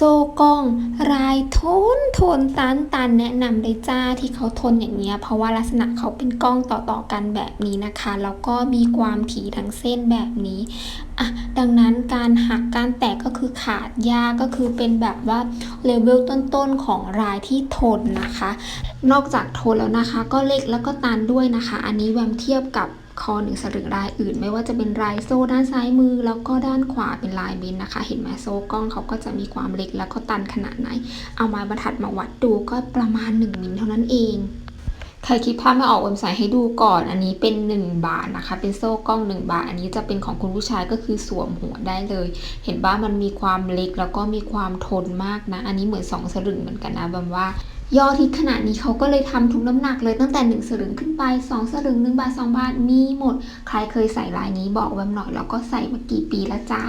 โซกองลายทนทนตันตันแนะนำเลยจ้าที่เขาทนอย่างเงี้ยเพราะว่าลักษณะเขาเป็นกล้องต่อๆกันแบบนี้นะคะแล้วก็มีความถี่ทั้งเส้นแบบนี้อะดังนั้นการหักการแตกก็คือขาดยากก็คือเป็นแบบว่าเลเวลต้นๆของลายที่ทนนะคะ นอกจากทนแล้วนะคะ ก็เล็กแล้วก็ตันด้วยนะคะ อันนี้แวมเทียบกับ คอหนึ่งสลึงลายอื่น ไม่ว่าจะเป็นลายโซ่ด้านซ้ายมือ แล้วก็ด้านขวาเป็นลายเบนนะคะ เห็นไหมโซ่กล้องเขาก็จะมีความเล็กแล้วก็ตันขนาดไหน เอาไม้บรรทัดมาวัดดูก็ประมาณ 1มิลเท่านั้นเอง ใครคิดภาพไม่ออกเว็บไซต์ให้ดูก่อน อันนี้เป็น 1 บาทนะคะ เป็นโซ่กล้อง 1 บาท อันนี้จะเป็นของคุณผู้ชายก็คือสวมหัวได้เลย เห็นว่ามันมีความเล็กแล้วก็มีความทนมากนะ อันนี้เหมือน 2 สลึงเหมือนกันนะแบบว่ายอดฮิตขนาดนี้เขาก็เลยทำทุกน้ำหนักเลยตั้งแต่ 1 สลึงขึ้นไป 2 สลึง 1 บาท 2 บาทมีหมด ใครเคยใส่ลายนี้บอกแวมหน่อยแล้วก็ใส่มากี่ปีแล้วจ๊ะ